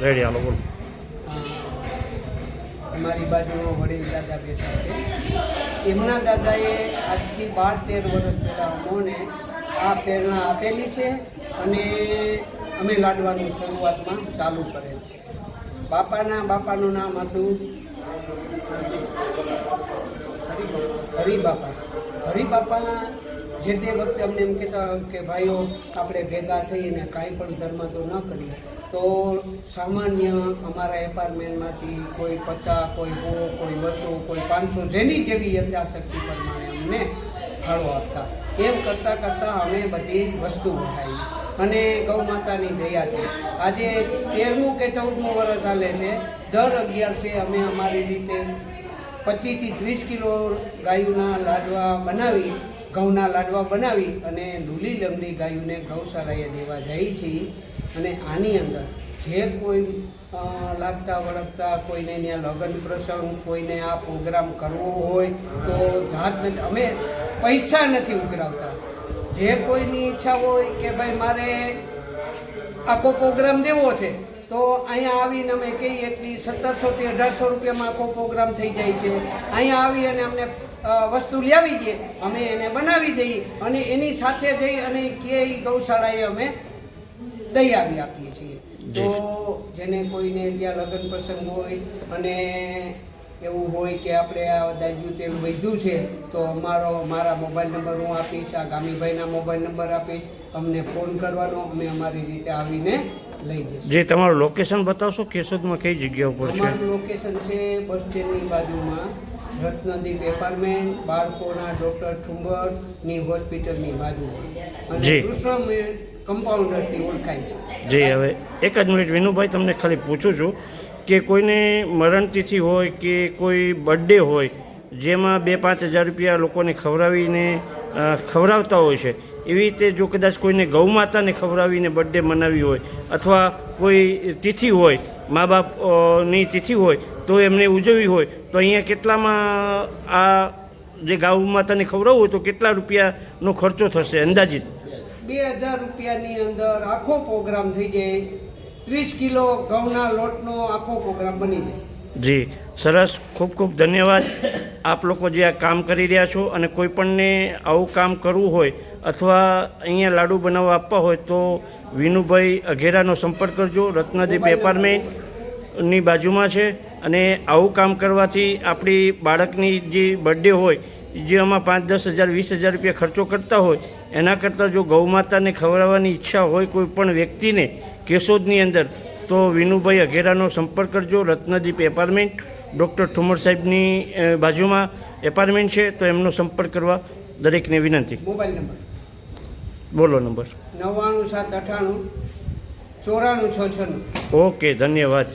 Ready, હાલો, બોલો. અમારી બાજુમાં વડીલ દાદા બેઠા છે. એમના દાદાએ આજથી બાર, તેર વર્ષ પહેલાં અમોને આ પ્રેરણા આપેલી છે અને અમે લાડવાની શરૂઆતમાં ચાલુ કરેલ છે. બાપાના, બાપાનું નામ હતું હરિબાપા. હરિબાપા. જે તે વખતે અમને એમ કહેતા કે ભાઈઓ, આપણે ભેગા થઈને કાંઈ પણ ધર્મ તો ન કરીએ, તો સામાન્ય અમારા એપાર્ટમેન્ટમાંથી કોઈ પચાસ, કોઈ સો, કોઈ બસો, કોઈ પાંચસો જેની જેવી યથાશક્તિ પ્રમાણે અમને ફાળો આપતા. એમ કરતાં કરતાં અમે બધી વસ્તુ ઉઠાવી અને ગૌ માતાની દયા છે. આજે તેરમું કે ચૌદમું વર્ષ ચાલે છે. દર અગિયારસે અમે અમારી રીતે પચીસથી ત્રીસ કિલો ગાયુના લાડવા બનાવી ઘઉંના લાડવા બનાવી અને લૂલી લંગડી ગાયોને ગૌશાળાએ દેવા જાય છે. અને આની અંદર જે કોઈ લાગતા વળગતા કોઈને ત્યાં લગ્ન પ્રસંગ, કોઈને આ પ્રોગ્રામ કરવો હોય તો જાત નથી અમે પૈસા નથી ઉઘરાવતા. જે કોઈની ઈચ્છા હોય કે ભાઈ મારે આખો પ્રોગ્રામ દેવો છે તો અહીંયા આવીને અમે કહીએ એટલી સત્તરસોથી અઢારસો રૂપિયામાં આખો પ્રોગ્રામ થઈ જાય છે. અહીંયા આવી અને અમને વસ્તુ લાવી દઈએ અમે એને બનાવી દઈએ અને એની સાથે જઈ અને કે ગૌશાળાએ અમે દઈ આવી આપીએ છીએ. તો જેને કોઈને ત્યાં લગ્ન પ્રસંગ હોય અને એવું હોય કે આપણે આ દાજ્યું તેલ વધ્યું છે તો અમારો મારા મોબાઈલ નંબર હું આપીશ આ ગામીભાઈના મોબાઈલ નંબર આપીશ અમને ફોન કરવાનો અમે અમારી રીતે આવીને લઈ જઈશું. જે તમારું લોકેશન બતાવશો કેશોદમાં કઈ જગ્યા ઉપર છે? અમારું લોકેશન છે બસ સ્ટેન્ડની બાજુમાં. રત્નદીપ એપાર્ટમેન્ટ બાળકોના ડૉક્ટર ઠુંબરની હોસ્પિટલની બાજુમાં. અને. કૃષ્ણ કમ્પાઉન્ડરથી ઓળખાય છે. જી હવે એક જ મિનિટ વિનુભાઈ તમને ખાલી પૂછું છું કે કોઈને મરણતિથિ હોય કે કોઈ બર્થડે હોય જેમાં બે પાંચ હજાર રૂપિયા લોકોને ખવડાવીને ખવડાવતા હોય છે. એવી રીતે જો કદાચ કોઈને ગૌ માતાને ખવડાવીને બર્થડે મનાવી હોય અથવા કોઈ તિથિ હોય, મા બાપની તિથિ હોય, તો એમને ઉજવવી હોય, તો અહીંયા કેટલામાં આ જે ગૌ માતાને ખવડાવવું હોય તો કેટલા રૂપિયાનો ખર્ચો થશે? અંદાજિત. બે હજાર રૂપિયાની અંદર આખો પ્રોગ્રામ થઈ જાય. ત્રીસ કિલો ઘઉંના લોટનો આખો પ્રોગ્રામ બની જાય. જી, સરસ. ખૂબ ખૂબ ધન્યવાદ. આપ લોકો જે આ કામ કરી રહ્યા છો અને કોઈપણને આવું કામ કરવું હોય અથવા અહીંયા લાડુ બનાવવા આપવા હોય તો વિનુભાઈ અઘેરાનો સંપર્ક કરજો. રત્નદીપ એપાર્ટમેન્ટની બાજુમાં છે અને આવું કામ કરવાથી આપણી બાળકની જે બર્થડે હોય, જે આમાં પાંચ, દસ હજાર, વીસ હજાર રૂપિયા ખર્ચો કરતા હોય, એના કરતાં જો ગૌ માતાને ખવડાવવાની ઈચ્છા હોય કોઈ પણ વ્યક્તિને, કેશોદની અંદર તો વિનુભાઈ અઘેરાનો સંપર્ક કરજો. રત્નદીપ એપાર્ટમેન્ટ ડૉક્ટર ઠુમર સાહેબની બાજુમાં એપાર્ટમેન્ટ છે તો એમનો સંપર્ક કરવા દરેકને વિનંતી. Mobile number. બોલો નંબર. નવ્વાણું સાત અઠાણું ચોરાણું છ છનું ઓકે ધન્યવાદ.